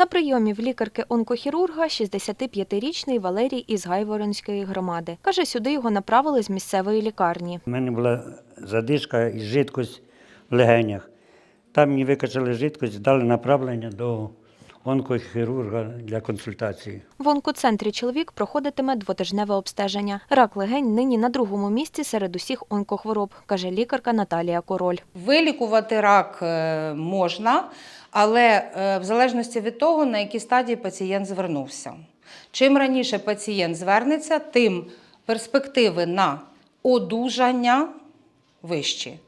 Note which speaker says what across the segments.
Speaker 1: На прийомі в лікарки-онкохірурга 65-річний Валерій із Гайворонської громади. Каже, сюди його направили з місцевої лікарні.
Speaker 2: У мене була задишка і жидкость в легенях. Там мені викачали жидкость, дали направлення до онкохірурга для консультації.
Speaker 1: В онкоцентрі чоловік проходитиме двотижневе обстеження. Рак легень нині на другому місці серед усіх онкохвороб, каже лікарка Наталія Король.
Speaker 3: Вилікувати рак е, можна, але е, в залежності від того, на якій стадії пацієнт звернувся. Чим раніше пацієнт звернеться, тим перспективи на одужання вищі.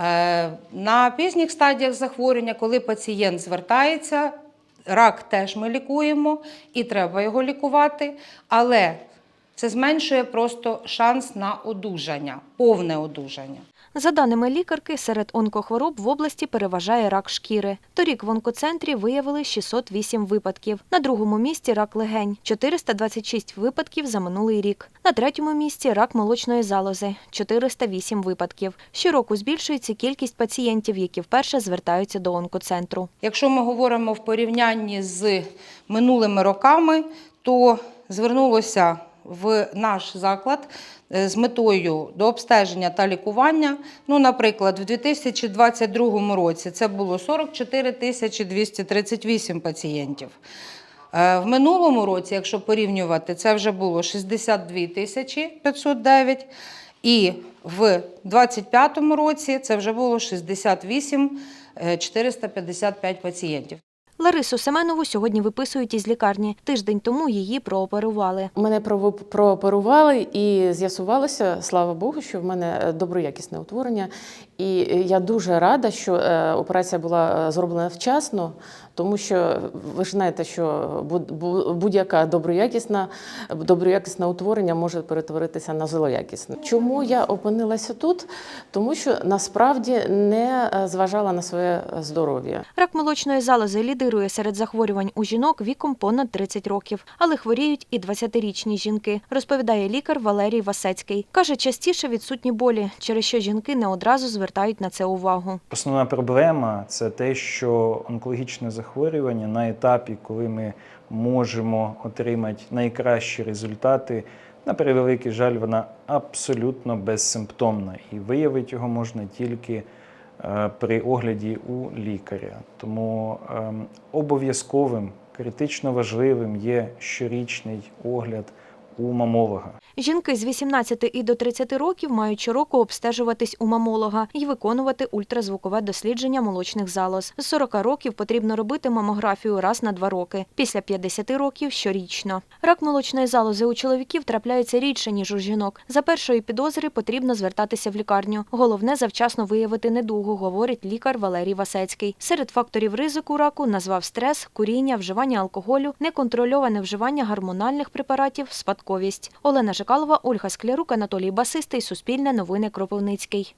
Speaker 3: Е, На пізніх стадіях захворювання, коли пацієнт звертається, рак теж ми лікуємо і треба його лікувати, але це зменшує просто шанс на одужання, повне одужання.
Speaker 1: За даними лікарки, серед онкохвороб в області переважає рак шкіри. Торік в онкоцентрі виявили 608 випадків. На другому місці рак легень 426 випадків за минулий рік. На третьому місці рак молочної залози 408 випадків. Щороку збільшується кількість пацієнтів, які вперше звертаються до онкоцентру.
Speaker 3: Якщо ми говоримо в порівнянні з минулими роками, то звернулося в наш заклад е, з метою до обстеження та лікування. Ну, наприклад, в 2022 році це було 44 238 пацієнтів. Е, В минулому році, якщо порівнювати, це вже було 62 509, і в 2025 році це вже було 68 е, 455 пацієнтів.
Speaker 1: Ларису Семенову сьогодні виписують із лікарні. Тиждень тому її прооперували.
Speaker 4: Мене прооперували і з'ясувалося, слава Богу, що в мене е, доброякісне утворення. І е, я дуже рада, що е, операція була е, зроблена вчасно, тому що ви ж знаєте, що будь-яка доброякісна, доброякісне утворення може перетворитися на злоякісне. Чому я опинилася тут? Тому що насправді не зважала на своє здоров'я.
Speaker 1: Рак молочної залози лідирує серед захворювань у жінок віком понад 30 років, але хворіють і 20-річні жінки, розповідає лікар Валерій Васецький. Каже, частіше відсутні болі, через що жінки не одразу звертають на це увагу.
Speaker 5: Основна проблема це те, що онкологічне захворювання на етапі, коли ми можемо отримати найкращі результати, на превеликий жаль, вона абсолютно безсимптомна, і виявити його можна тільки е, при огляді у лікаря. Тому ем, обов'язковим, критично важливим є щорічний огляд у мамолога.
Speaker 1: Жінки з 18 і до 30 років мають щороку обстежуватись у мамолога і виконувати ультразвукове дослідження молочних залоз. З 40 років потрібно робити мамографію раз на два роки, після 50 років щорічно. Рак молочної залози у чоловіків трапляється рідше, ніж у жінок. За першої підозри потрібно звертатися в лікарню. Головне завчасно виявити недугу, говорить лікар Валерій Васецький. Серед факторів ризику раку назвав стрес, куріння, вживання алкоголю, неконтрольоване вживання гормональних препаратів, спадковість. Олена Жикалова, Ольга Склярук, Анатолій Басистий, Суспільне новини Кропивницький.